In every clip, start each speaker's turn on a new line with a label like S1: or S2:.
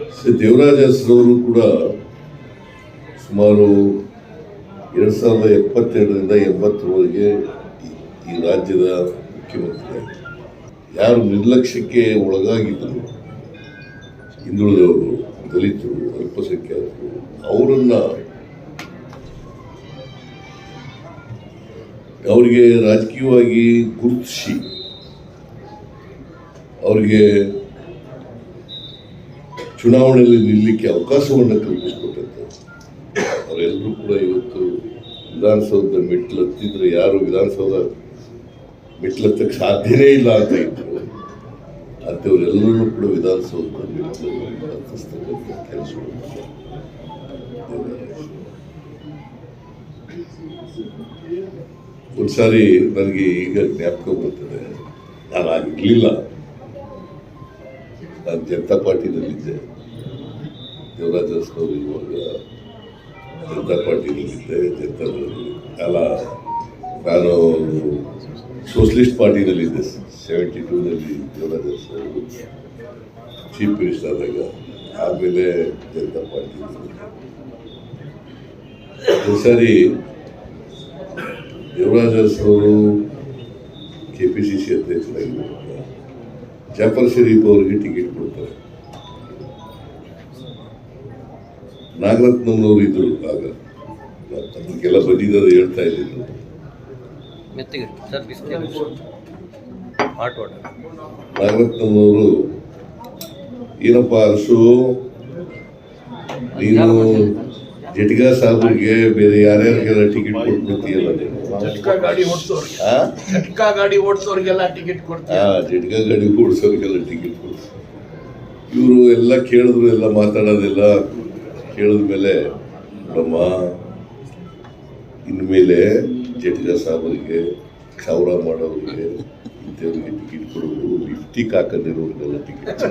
S1: ಶ್ರೀ ದೇವರಾಜ ಹೆಸರವರು ಕೂಡ ಸುಮಾರು ಎರಡು ಸಾವಿರದ ಎಪ್ಪತ್ತೆರಡರಿಂದ ಎಂಬತ್ತರವರೆಗೆ ಈ- ರಾಜ್ಯದ ಮುಖ್ಯಮಂತ್ರಿ ಯಾರು ನಿರ್ಲಕ್ಷ್ಯಕ್ಕೆ ಒಳಗಾಗಿದ್ದರು? ಹಿಂದುಳಿದವರು ದಲಿತರು, ಅಲ್ಪಸಂಖ್ಯಾತರು, ಅವರನ್ನು ಅವರಿಗೆ ರಾಜಕೀಯವಾಗಿ ಗುರುತಿಸಿ, ಅವರಿಗೆ ಚುನಾವಣೆಯಲ್ಲಿ ನಿಲ್ಲಕ್ಕೆ ಅವಕಾಶವನ್ನು ಕಲ್ಪಿಸಿಕೊಟ್ಟಂತೆ. ಅವರೆಲ್ಲರೂ ಕೂಡ ಇವತ್ತು ವಿಧಾನಸೌಧದ ಮೆಟ್ಲು ಹತ್ತಿದ್ರೆ ಯಾರು ವಿಧಾನಸೌಧ ಮೆಟ್ಲು ಹತ್ತಕ್ಕೆ ಸಾಧ್ಯನೇ ಇಲ್ಲ ಅಂತ ಇದ್ರು. ಅಂಥವರೆಲ್ಲರೂ ಕೂಡ ವಿಧಾನಸೌಧದ ಮೆಟ್ಲು ಹತ್ತಿಸ್ತಕ್ಕಂಥ ಕೆಲಸ ಒಂದ್ಸಾರಿ ನನಗೆ ಈಗ ಜ್ಞಾಪಕ ಬರ್ತದೆ. ನಾನು ಆಗಿರ್ಲಿಲ್ಲ. ನಾನು ಜನತಾ ಪಾರ್ಟಿನಲ್ಲಿದ್ದೆ ದೇವರಾಜ ಅವರು ಇವಾಗ ಜನತಾ ಪಾರ್ಟಿನಲ್ಲಿದ್ದೆ ಜನತಾದಲ್ಲಿ ಅಲ್ಲ, ನಾನು ಸೋಷಲಿಸ್ಟ್ ಪಾರ್ಟಿನಲ್ಲಿದ್ದೆ ಸೆವೆಂಟಿ ಟೂನಲ್ಲಿ ದೇವರಾಜ ಅವರು ಚೀಫ್ ಮಿನಿಸ್ಟರ್ ಆದಾಗ ಆಮೇಲೆ ಜನತಾ ಪಾರ್ಟಿ ಒಂದ್ಸಾರಿ ದೇವರಾಜ ಅವರು ಕೆ ಪಿ ಸಿ ಸಿ ಅಧ್ಯಕ್ಷರಾಗಿದ್ದರು. ಜಾಫರ್ ಶರೀಫ್ ಅವರಿಗೆ ಟಿಕೆಟ್ ಕೊಡ್ತಾರೆ. ನಾಗರತ್ನಂನವರು ಇದ್ರು ಆಗ. ಅದಕ್ಕೆಲ್ಲ ಬಂದಿದ್ದು ಹೇಳ್ತಾ ಇದ್ದಿದ್ದು
S2: ನಾಗರತ್ನವರು
S1: ನಾಗರತ್ನಂನವರು ಏನಪ್ಪ ಅರಸು ನೀನು ಜಟ್ಗಾ ಸಾಬ್ರಿಗೆ ಬೇರೆ ಯಾರ್ಯಾರಿಗೆಲ್ಲ ಟಿಕೆಟ್ ಕೊಟ್ಬಿಡ್ತೀಯಲ್ಲ
S3: ಜಟ್ಕಾ ಗಾಡಿ ಓಡಿಸೋರಿಗೆ? ಜಟ್ಕಾ ಗಾಡಿ ಓಡಿಸೋರಿಗೆಲ್ಲ ಟಿಕೆಟ್ ಕೊಡ್ತೀವಿ
S1: ಗಾಡಿ ಓಡಿಸೋರಿಗೆಲ್ಲ ಟಿಕೆಟ್ ಕೊಡ್ಸಿ. ಇವರು ಎಲ್ಲ ಕೇಳಿದ್ರು ಎಲ್ಲ ಮಾತಾಡೋದೆಲ್ಲ ಕೇಳಿದ ಮೇಲೆ ನಮ್ಮ ಇನ್ಮೇಲೆ ಜಟ್ಗಾ ಸಾಹೇಬರಿಗೆ ಕ್ಷೌರ ಮಾಡೋರಿಗೆ ಇಂಥವ್ರಿಗೆ ಟಿಕೆಟ್ ಕೊಡೋದು ಲಿಫ್ಟಿಗೆ ಹಾಕೊಂಡಿರೋರಿಗೆಲ್ಲ ಟಿಕೆಟ್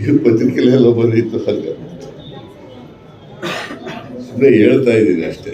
S1: ಇದು ಪತ್ರಿಕೆಲೆಲ್ಲ ಬಂದಿತ್ತು ಹಾಗೆ. ಸುಮ್ಮನೆ ಹೇಳ್ತಾ ಇದ್ದೀನಿ ಅಷ್ಟೇ.